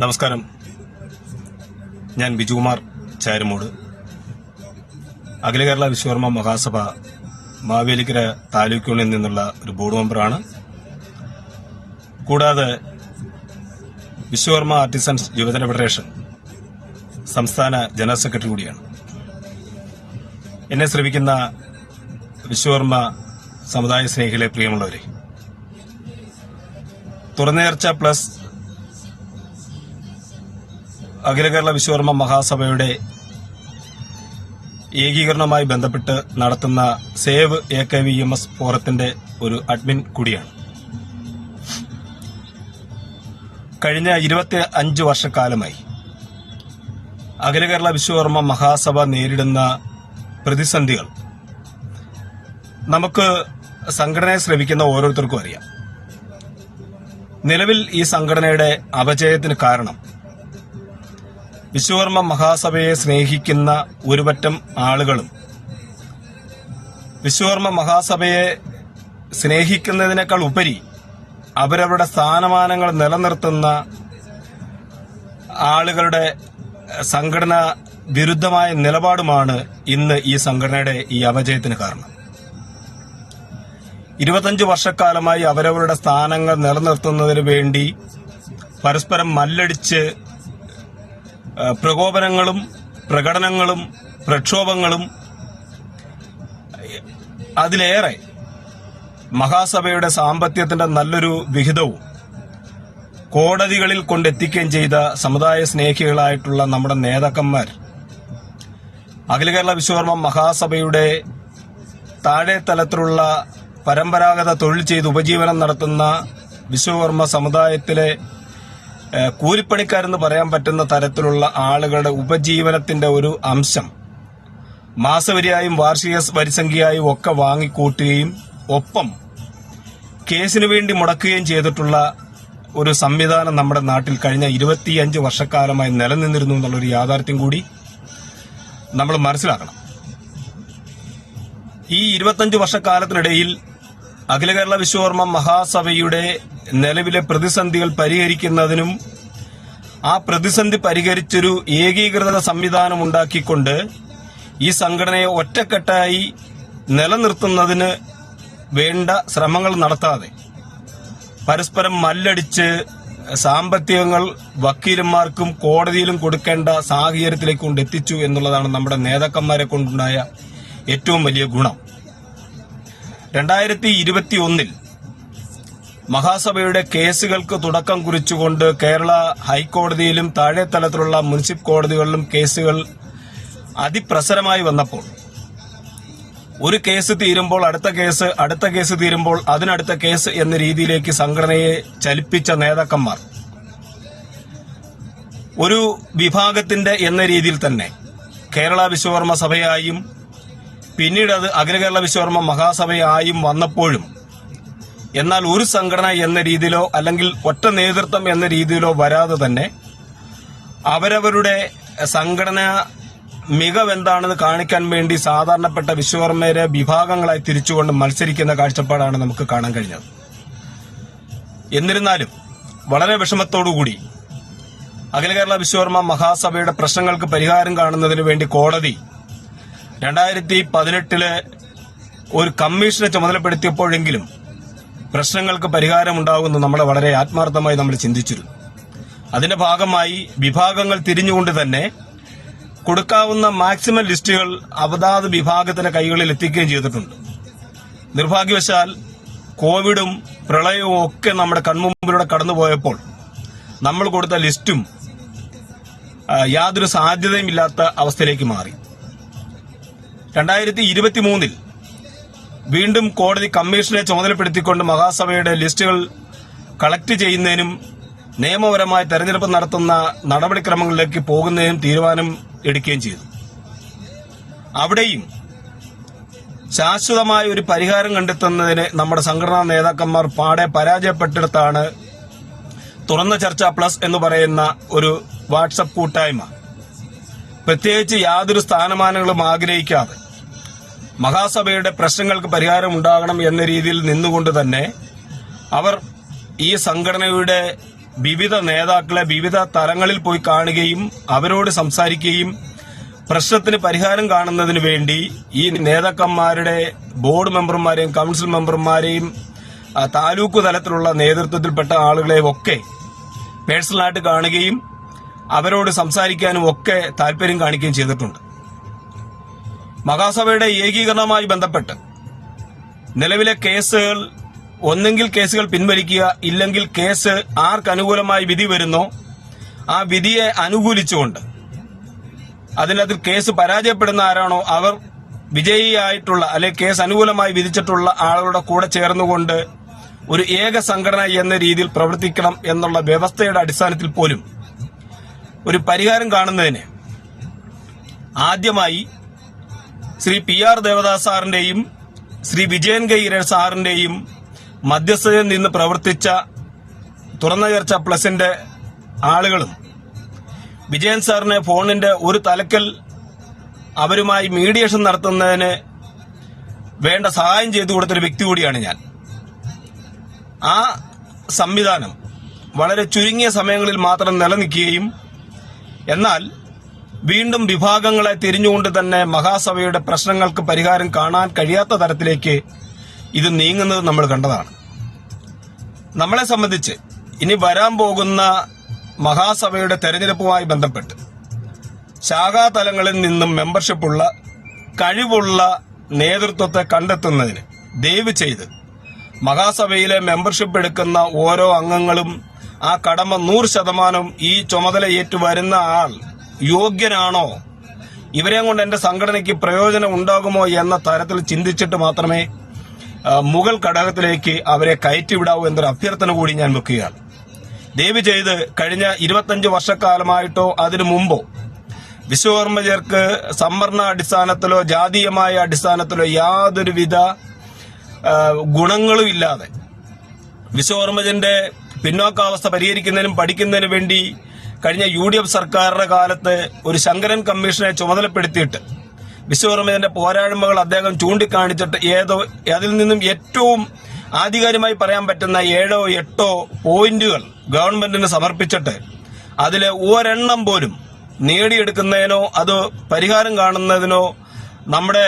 നമസ്കാരം. ഞാൻ ബിജുകുമാർ ചാരുമോട്. അഖില കേരള വിശ്വകർമ്മ മഹാസഭ മാവേലിക്കര താലൂക്ക് യൂണിയനിൽ നിന്നുള്ള ഒരു ബോർഡ് മെമ്പറാണ്. കൂടാതെ വിശ്വകർമ്മ ആർട്ടിസൻസ് യുവജന ഫെഡറേഷൻ സംസ്ഥാന ജനറൽ സെക്രട്ടറി കൂടിയാണ്. എന്നെ ശ്രമിക്കുന്ന വിശ്വകർമ്മ സമുദായ സ്നേഹികളെ പ്രിയമുള്ളവരെ തുറന്നേർച്ച പ്ലസ് അഖില കേരള വിശ്വകർമ്മ മഹാസഭയുടെ ഏകീകരണവുമായി ബന്ധപ്പെട്ട് നടത്തുന്ന save A K V M S ഫോറത്തിന്റെ ഒരു അഡ്മിൻ കൂടിയാണ്. കഴിഞ്ഞ ഇരുപത്തി അഞ്ച് വർഷക്കാലമായി അഖില കേരള വിശ്വകർമ്മ മഹാസഭ നേരിടുന്ന പ്രതിസന്ധികൾ നമുക്ക് സംഘടനയെ ശ്രമിക്കുന്ന ഓരോരുത്തർക്കും അറിയാം. നിലവിൽ ഈ സംഘടനയുടെ അപജയത്തിന് കാരണം വിശ്വകർമ്മ മഹാസഭയെ സ്നേഹിക്കുന്ന ഒരുപറ്റം ആളുകളും വിശ്വകർമ്മ മഹാസഭയെ സ്നേഹിക്കുന്നതിനേക്കാൾ ഉപരി അവരവരുടെ സ്ഥാനമാനങ്ങൾ നിലനിർത്തുന്ന ആളുകളുടെ സംഘടന വിരുദ്ധമായ നിലപാടുമാണ് ഇന്ന് ഈ സംഘടനയുടെ ഈ അപജയത്തിന് കാരണം. ഇരുപത്തഞ്ച് വർഷക്കാലമായി അവരവരുടെ സ്ഥാനങ്ങൾ നിലനിർത്തുന്നതിന് വേണ്ടി പരസ്പരം മല്ലടിച്ച് പ്രകോപനങ്ങളും പ്രകടനങ്ങളും പ്രക്ഷോഭങ്ങളും അതിലേറെ മഹാസഭയുടെ സാമ്പത്തികത്തിന്റെ നല്ലൊരു വിഹിതവും കോടതികളിൽ കൊണ്ടെത്തിക്കുകയും ചെയ്ത സമുദായ സ്നേഹികളായിട്ടുള്ള നമ്മുടെ നേതാക്കന്മാർ. അഖില കേരള വിശ്വകർമ്മ മഹാസഭയുടെ താഴെ തലത്തിലുള്ള പരമ്പരാഗത തൊഴിൽ ചെയ്ത് ഉപജീവനം നടത്തുന്ന വിശ്വകർമ്മ സമുദായത്തിലെ കൂലിപ്പണിക്കാരെന്ന് പറയാൻ പറ്റുന്ന തരത്തിലുള്ള ആളുകളുടെ ഉപജീവനത്തിന്റെ ഒരു അംശം. മാസവരിയായും വാർഷിക വരിസംഖ്യയായും ഒക്കെ വാങ്ങിക്കൂട്ടുകയും ഒപ്പം കേസിനു വേണ്ടി മുടക്കുകയും ചെയ്തിട്ടുള്ള ഒരു സംവിധാനം നമ്മുടെ നാട്ടിൽ കഴിഞ്ഞ ഇരുപത്തിയഞ്ച് വർഷക്കാലമായി നിലനിന്നിരുന്നു എന്നുള്ളൊരു യാഥാർത്ഥ്യം കൂടി നമ്മൾ മനസ്സിലാക്കണം. ഈ ഇരുപത്തഞ്ച് വർഷക്കാലത്തിനിടയിൽ അഖില കേരള വിശ്വകർമ്മ മഹാസഭയുടെ നിലവിലെ പ്രതിസന്ധികൾ പരിഹരിക്കുന്നതിനും ആ പ്രതിസന്ധി പരിഹരിച്ചൊരു ഏകീകൃത സംവിധാനം ഉണ്ടാക്കിക്കൊണ്ട് ഈ സംഘടനയെ ഒറ്റക്കെട്ടായി നിലനിർത്തുന്നതിന് വേണ്ട ശ്രമങ്ങൾ നടത്താതെ പരസ്പരം മല്ലടിച്ച് സാമ്പത്തികങ്ങൾ വക്കീലന്മാർക്കും കോടതിയിലും കൊടുക്കേണ്ട സാഹചര്യത്തിലേക്ക് കൊണ്ട് എത്തിച്ചു എന്നുള്ളതാണ് നമ്മുടെ നേതാക്കന്മാരെ കൊണ്ടുണ്ടായ ഏറ്റവും വലിയ ഗുണം. രണ്ടായിരത്തി ഇരുപത്തി ഒന്നിൽ മഹാസഭയുടെ കേസുകൾക്ക് തുടക്കം കുറിച്ചുകൊണ്ട് കേരള ഹൈക്കോടതിയിലും താഴെത്തലത്തിലുള്ള മുനിസിപ്പൽ കോടതികളിലും കേസുകൾ അതിപ്രസരമായി വന്നപ്പോൾ ഒരു കേസ് തീരുമ്പോൾ അടുത്ത കേസ് അടുത്ത കേസ് തീരുമ്പോൾ അതിനടുത്ത കേസ് എന്ന രീതിയിലേക്ക് സംഘടനയെ ചലിപ്പിച്ച നേതാക്കന്മാർ ഒരു വിഭാഗത്തിന്റെ എന്ന രീതിയിൽ തന്നെ കേരള വിശ്വകർമ്മ സഭയായും പിന്നീട് അത് അഖില കേരള വിശ്വകർമ്മ മഹാസഭയായും വന്നപ്പോഴും എന്നാൽ ഒരു സംഘടന എന്ന രീതിയിലോ അല്ലെങ്കിൽ ഒറ്റ നേതൃത്വം എന്ന രീതിയിലോ വരാതെ തന്നെ അവരവരുടെ സംഘടന മികവെന്താണെന്ന് കാണിക്കാൻ വേണ്ടി സാധാരണപ്പെട്ട വിശ്വകർമ്മരെ വിഭാഗങ്ങളായി തിരിച്ചുകൊണ്ട് മത്സരിക്കുന്ന കാഴ്ചപ്പാടാണ് നമുക്ക് കാണാൻ കഴിഞ്ഞത്. എന്നിരുന്നാലും വളരെ വിഷമത്തോടുകൂടി അഖില കേരള വിശ്വകർമ്മ മഹാസഭയുടെ പ്രശ്നങ്ങൾക്ക് പരിഹാരം കാണുന്നതിന് വേണ്ടി കോടതി രണ്ടായിരത്തി പതിനെട്ടിൽ ഒരു കമ്മീഷനെ ചുമതലപ്പെടുത്തിയപ്പോഴെങ്കിലും പ്രശ്നങ്ങൾക്ക് പരിഹാരമുണ്ടാകുമെന്ന് നമ്മൾ വളരെ ആത്മാർത്ഥമായി നമ്മൾ ചിന്തിച്ചിരുന്നു. അതിന്റെ ഭാഗമായി വിഭാഗങ്ങൾ തിരിഞ്ഞുകൊണ്ട് തന്നെ കൊടുക്കാവുന്ന മാക്സിമം ലിസ്റ്റുകൾ അവതാത് വിഭാഗത്തിന്റെ കൈകളിൽ എത്തിക്കുകയും ചെയ്തിട്ടുണ്ട്. നിർഭാഗ്യവശാൽ കോവിഡും പ്രളയവും ഒക്കെ നമ്മുടെ കൺമുമ്പിലൂടെ കടന്നുപോയപ്പോൾ നമ്മൾ കൊടുത്ത ലിസ്റ്റും യാതൊരു സാധ്യതയും ഇല്ലാത്ത അവസ്ഥയിലേക്ക് മാറി. രണ്ടായിരത്തി ഇരുപത്തി മൂന്നിൽ വീണ്ടും കോടതി കമ്മീഷനെ ചുമതലപ്പെടുത്തിക്കൊണ്ട് മഹാസഭയുടെ ലിസ്റ്റുകൾ കളക്ട് ചെയ്യുന്നതിനും നിയമപരമായ തെരഞ്ഞെടുപ്പ് നടത്തുന്ന നടപടിക്രമങ്ങളിലേക്ക് പോകുന്നതിനും തീരുമാനം എടുക്കുകയും ചെയ്തു. അവിടെയും ശാശ്വതമായ ഒരു പരിഹാരം കണ്ടെത്തുന്നതിന് നമ്മുടെ സംഘടനാ നേതാക്കന്മാർ പാടെ പരാജയപ്പെട്ടിടത്താണ് തുറന്ന ചർച്ച പ്ലസ് എന്ന് പറയുന്ന ഒരു വാട്സപ്പ് കൂട്ടായ്മ. പ്രത്യേകിച്ച് യാതൊരു സ്ഥാനമാനങ്ങളും ആഗ്രഹിക്കാതെ മഹാസഭയുടെ പ്രശ്നങ്ങൾക്ക് പരിഹാരം ഉണ്ടാകണം എന്ന രീതിയിൽ നിന്നുകൊണ്ട് തന്നെ അവർ ഈ സംഘടനയുടെ വിവിധ നേതാക്കളെ വിവിധ തലങ്ങളിൽ പോയി കാണുകയും അവരോട് സംസാരിക്കുകയും പ്രശ്നത്തിന് പരിഹാരം കാണുന്നതിന് വേണ്ടി ഈ നേതാക്കന്മാരുടെ ബോർഡ് മെമ്പർമാരെയും കൌൺസിൽ മെമ്പർമാരെയും താലൂക്ക് തലത്തിലുള്ള നേതൃത്വത്തിൽപ്പെട്ട ആളുകളെയും ഒക്കെ പേഴ്സണലായിട്ട് കാണുകയും അവരോട് സംസാരിക്കാനും ഒക്കെ താല്പര്യം കാണിക്കുകയും ചെയ്തിട്ടുണ്ട്. മഹാസഭയുടെ ഏകീകരണവുമായി ബന്ധപ്പെട്ട് നിലവിലെ കേസുകൾ ഒന്നെങ്കിൽ കേസുകൾ പിൻവലിക്കുക ഇല്ലെങ്കിൽ കേസ് ആർക്ക് അനുകൂലമായി വിധി വരുന്നോ ആ വിധിയെ അനുകൂലിച്ചുകൊണ്ട് അതിനകത്ത് കേസ് പരാജയപ്പെടുന്ന ആരാണോ അവർ വിജയിയായിട്ടുള്ള അല്ലെ കേസ് അനുകൂലമായി വിധിച്ചിട്ടുള്ള ആളുകളുടെ കൂടെ ചേർന്നുകൊണ്ട് ഒരു ഏക സംഘടന എന്ന രീതിയിൽ പ്രവർത്തിക്കണം എന്നുള്ള വ്യവസ്ഥയുടെ അടിസ്ഥാനത്തിൽ പോലും ഒരു പരിഹാരം കാണുന്നതിന് ആദ്യമായി ശ്രീ പി ആർ ദേവദാസ് സാറിന്റെയും ശ്രീ വിജയൻ ഗൈര സാറിന്റെയും മധ്യസ്ഥതയിൽ നിന്ന് പ്രവർത്തിച്ച തുറന്ന ചർച്ച പ്ലസിന്റെ ആളുകളും വിജയൻ സാറിനെ ഫോണിന്റെ ഒരു തലക്കൽ അവരുമായി മീഡിയേഷൻ നടത്തുന്നതിന് വേണ്ട സഹായം ചെയ്തു കൊടുത്തൊരു വ്യക്തി കൂടിയാണ് ഞാൻ. ആ സംവിധാനം വളരെ ചുരുങ്ങിയ സമയങ്ങളിൽ മാത്രം നിലനിൽക്കുകയും എന്നാൽ വീണ്ടും വിഭാഗങ്ങളെ തിരിഞ്ഞുകൊണ്ട് തന്നെ മഹാസഭയുടെ പ്രശ്നങ്ങൾക്ക് പരിഹാരം കാണാൻ കഴിയാത്ത തരത്തിലേക്ക് ഇത് നീങ്ങുന്നത് നമ്മൾ കണ്ടതാണ്. നമ്മളെ സംബന്ധിച്ച് ഇനി വരാൻ പോകുന്ന മഹാസഭയുടെ തെരഞ്ഞെടുപ്പുമായി ബന്ധപ്പെട്ട് ശാഖാതലങ്ങളിൽ നിന്നും മെമ്പർഷിപ്പുള്ള കഴിവുള്ള നേതൃത്വത്തെ കണ്ടെത്തുന്നതിന് ദയവ് ചെയ്ത് മഹാസഭയിലെ മെമ്പർഷിപ്പ് എടുക്കുന്ന ഓരോ അംഗങ്ങളും ആ കടമ നൂറ് ശതമാനം ഈ ചുമതല ഏറ്റുവരുന്ന ആൾ യോഗ്യനാണോ? ഇവരെ കൊണ്ട് എന്റെ സംഘടനയ്ക്ക് പ്രയോജനം ഉണ്ടാകുമോ എന്ന തരത്തിൽ ചിന്തിച്ചിട്ട് മാത്രമേ മുഗൾ ഘടകത്തിലേക്ക് അവരെ കയറ്റിവിടാവൂ എന്നൊരു അഭ്യർത്ഥന കൂടി ഞാൻ വെക്കുകയാണ്. ദയവ് ചെയ്ത് കഴിഞ്ഞ ഇരുപത്തഞ്ച് വർഷക്കാലമായിട്ടോ അതിനു മുമ്പോ വിശ്വകർമ്മജർക്ക് സംവരണ അടിസ്ഥാനത്തിലോ ജാതീയമായ അടിസ്ഥാനത്തിലോ യാതൊരുവിധ ഗുണങ്ങളും ഇല്ലാതെ വിശ്വകർമ്മജന്റെ പിന്നോക്കാവസ്ഥ പരിഹരിക്കുന്നതിനും പഠിക്കുന്നതിനും വേണ്ടി കഴിഞ്ഞ യു ഡി എഫ് സർക്കാരിന്റെ കാലത്ത് ഒരു ശങ്കരൻ കമ്മീഷനെ ചുമതലപ്പെടുത്തിയിട്ട് വിശ്വകർമ്മേന്റെ പോരായ്മകൾ അദ്ദേഹം ചൂണ്ടിക്കാണിച്ചിട്ട് ഏതോ അതിൽ നിന്നും ഏറ്റവും ആധികാരികമായി പറയാൻ പറ്റുന്ന ഏഴോ എട്ടോ പോയിന്റുകൾ ഗവൺമെന്റിന് സമർപ്പിച്ചിട്ട് അതിലെ ഒരെണ്ണം പോലും നേടിയെടുക്കുന്നതിനോ അത് പരിഹാരം കാണുന്നതിനോ നമ്മുടെ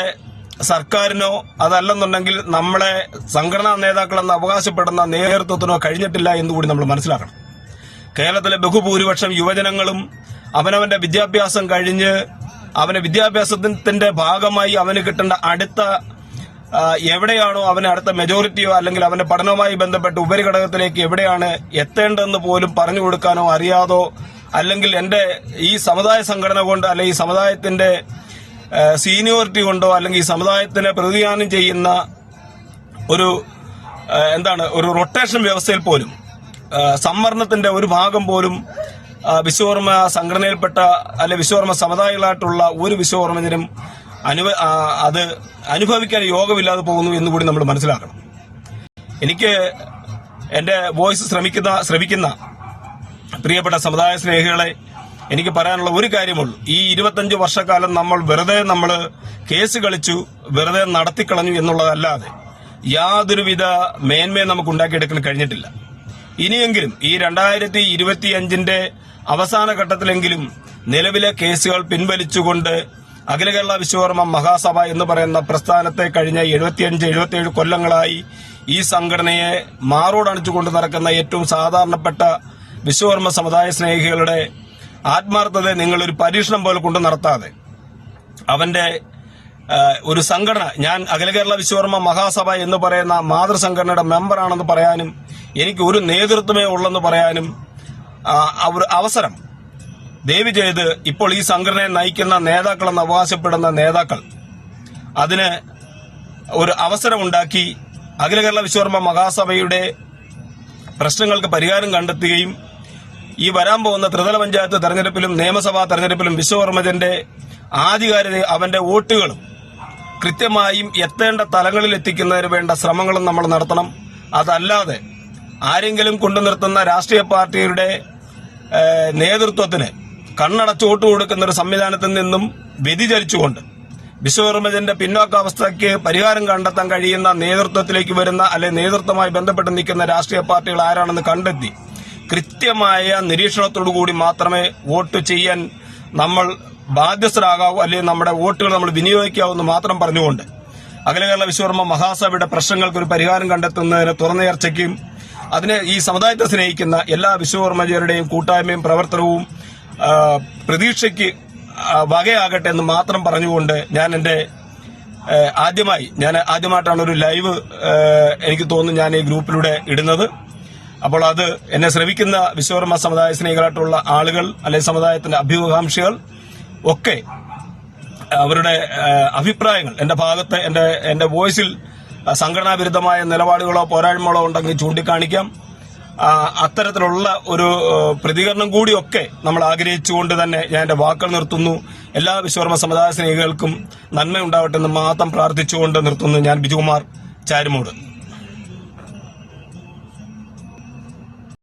സർക്കാരിനോ അതല്ലെന്നുണ്ടെങ്കിൽ നമ്മളെ സംഘടനാ നേതാക്കളെന്ന് അവകാശപ്പെടുന്ന നേതൃത്വത്തിനോ കഴിഞ്ഞിട്ടില്ല എന്നുകൂടി നമ്മൾ മനസ്സിലാക്കണം. കേരളത്തിലെ ബഹുഭൂരിപക്ഷം യുവജനങ്ങളും അവനവന്റെ വിദ്യാഭ്യാസം കഴിഞ്ഞ് അവന് വിദ്യാഭ്യാസത്തിന്റെ ഭാഗമായി അവന് കിട്ടേണ്ട അടുത്ത എവിടെയാണോ അവന് അടുത്ത മെജോറിറ്റിയോ അല്ലെങ്കിൽ അവന്റെ പഠനവുമായി ബന്ധപ്പെട്ട് ഉപരിഘടകത്തിലേക്ക് എവിടെയാണ് എത്തേണ്ടതെന്ന് പോലും പറഞ്ഞു കൊടുക്കാനോ അറിയാതോ അല്ലെങ്കിൽ എന്റെ ഈ സമുദായ സംഘടന കൊണ്ട് അല്ലെങ്കിൽ ഈ സമുദായത്തിന്റെ സീനിയോറിറ്റി കൊണ്ടോ അല്ലെങ്കിൽ ഈ സമുദായത്തിനെ പ്രതിദാനം ചെയ്യുന്ന ഒരു എന്താണ് ഒരു റൊട്ടേഷൻ വ്യവസ്ഥയിൽ പോലും സംവരണത്തിന്റെ ഒരു ഭാഗം പോലും വിശ്വകർമ്മ സംഘടനയിൽപ്പെട്ട അല്ലെ വിശ്വകർമ്മ സമുദായികളായിട്ടുള്ള ഒരു വിശ്വകർമ്മജനും അനുഭ അത് അനുഭവിക്കാൻ യോഗമില്ലാതെ പോകുന്നു എന്ന് കൂടി നമ്മൾ മനസ്സിലാക്കണം. എനിക്ക് എന്റെ വോയിസ് ശ്രമിക്കുന്ന ശ്രമിക്കുന്ന പ്രിയപ്പെട്ട സമുദായ സ്നേഹികളെ എനിക്ക് പറയാനുള്ള ഒരു കാര്യമുള്ളൂ. ഈ ഇരുപത്തഞ്ച് വർഷക്കാലം നമ്മൾ വെറുതെ നമ്മൾ കേസ് കളിച്ചു വെറുതെ നടത്തിക്കളഞ്ഞു എന്നുള്ളതല്ലാതെ യാതൊരുവിധ മേന്മയും നമുക്ക് ഉണ്ടാക്കിയെടുക്കാൻ കഴിഞ്ഞിട്ടില്ല. ഇനിയെങ്കിലും ഈ രണ്ടായിരത്തി ഇരുപത്തിയഞ്ചിന്റെ അവസാന ഘട്ടത്തിലെങ്കിലും നിലവിലെ കേസുകൾ പിൻവലിച്ചുകൊണ്ട് അഖില കേരള വിശ്വകർമ്മ മഹാസഭ എന്ന് പറയുന്ന പ്രസ്ഥാനത്തെ കഴിഞ്ഞ എഴുപത്തിയഞ്ച് എഴുപത്തിയേഴ് കൊല്ലങ്ങളായി ഈ സംഘടനയെ മാറോടണിച്ചുകൊണ്ട് നടക്കുന്ന ഏറ്റവും സാധാരണപ്പെട്ട വിശ്വകർമ്മ സമുദായ സ്നേഹികളുടെ ആത്മാർത്ഥത നിങ്ങളൊരു പരീക്ഷണം പോലെ കൊണ്ടു നടത്താതെ അവന്റെ ഒരു സംഘടന ഞാൻ അഖില കേരള വിശ്വകർമ്മ മഹാസഭ എന്ന് പറയുന്ന മാതൃസംഘടനയുടെ മെമ്പറാണെന്ന് പറയാനും എനിക്ക് ഒരു നേതൃത്വമേ ഉള്ളെന്ന് പറയാനും ഒരു അവസരം. ദയവ് ചെയ്ത് ഇപ്പോൾ ഈ സംഘടനയെ നയിക്കുന്ന നേതാക്കളെന്ന് അവകാശപ്പെടുന്ന നേതാക്കൾ അതിന് ഒരു അവസരമുണ്ടാക്കി അഖില കേരള വിശ്വകർമ്മ മഹാസഭയുടെ പ്രശ്നങ്ങൾക്ക് പരിഹാരം കണ്ടെത്തുകയും ഈ വരാൻ പോകുന്ന ത്രിതല പഞ്ചായത്ത് തെരഞ്ഞെടുപ്പിലും നിയമസഭാ തെരഞ്ഞെടുപ്പിലും വിശ്വകർമ്മജന്റെ ആധികാരിക അവന്റെ വോട്ടുകളും കൃത്യമായും എത്തേണ്ട തലങ്ങളിൽ എത്തിക്കുന്നതിന് വേണ്ട ശ്രമങ്ങളും നമ്മൾ നടത്തണം. അതല്ലാതെ ആരെങ്കിലും കൊണ്ടു നിർത്തുന്ന രാഷ്ട്രീയ പാർട്ടിയുടെ നേതൃത്വത്തിന് കണ്ണടച്ചു വോട്ട് കൊടുക്കുന്ന ഒരു സംവിധാനത്തിൽ നിന്നും വ്യതിചലിച്ചുകൊണ്ട് വിശ്വകർമ്മജന്റെ പിന്നോക്കാവസ്ഥയ്ക്ക് പരിഹാരം കണ്ടെത്താൻ കഴിയുന്ന നേതൃത്വത്തിലേക്ക് വരുന്ന അല്ലെ നേതൃത്വമായി ബന്ധപ്പെട്ട് നിൽക്കുന്ന രാഷ്ട്രീയ പാർട്ടികൾ ആരാണെന്ന് കണ്ടെത്തി കൃത്യമായ നിരീക്ഷണത്തോടു കൂടി മാത്രമേ വോട്ട് ചെയ്യാൻ നമ്മൾ ബാധ്യസ്ഥരാകാവൂ അല്ലെങ്കിൽ നമ്മുടെ വോട്ടുകൾ നമ്മൾ വിനിയോഗിക്കാവൂ എന്ന് മാത്രം പറഞ്ഞുകൊണ്ട് അഖില കേരള വിശ്വകർമ്മ മഹാസഭയുടെ പ്രശ്നങ്ങൾക്ക് ഒരു പരിഹാരം കണ്ടെത്തുന്നതിന് തുറന്ന ചർച്ചയ്ക്കും അതിന് ഈ സമുദായത്തെ സ്നേഹിക്കുന്ന എല്ലാ വിശ്വകർമ്മജരുടെയും കൂട്ടായ്മയും പ്രവർത്തനവും പ്രതീക്ഷയ്ക്ക് വകയാകട്ടെ എന്ന് മാത്രം പറഞ്ഞുകൊണ്ട് ഞാൻ ഏഹ് ആദ്യമായി ഞാൻ ആദ്യമായിട്ടാണ് ഒരു ലൈവ് എനിക്ക് തോന്നുന്നു ഞാൻ ഈ ഗ്രൂപ്പിലൂടെ ഇടുന്നത്. അപ്പോൾ അത് എന്നെ ശ്രവിക്കുന്ന വിശ്വകർമ്മ സമുദായ സ്നേഹികളായിട്ടുള്ള ആളുകൾ അല്ലെങ്കിൽ സമുദായത്തിന്റെ അഭ്യൂഹാംക്ഷികൾ ഒക്കെ അവരുടെ അഭിപ്രായങ്ങൾ എന്റെ ഭാഗത്ത് എന്റെ എന്റെ വോയിസിൽ സംഘടനാ വിരുദ്ധമായ നിലപാടുകളോ പോരായ്മകളോ ഉണ്ടെങ്കിൽ ചൂണ്ടിക്കാണിക്കാം. അത്തരത്തിലുള്ള ഒരു പ്രതികരണം കൂടിയൊക്കെ നമ്മൾ ആഗ്രഹിച്ചുകൊണ്ട് തന്നെ ഞാൻ എന്റെ വാക്കുകൾ നിർത്തുന്നു. എല്ലാ വിശ്വകർമ്മ സമുദായ സ്നേഹികൾക്കും നന്മയുണ്ടാവട്ടെ എന്ന് മാത്രം പ്രാർത്ഥിച്ചുകൊണ്ട് നിർത്തുന്നു ഞാൻ ബിജുകുമാർ ചാരുമൂട്.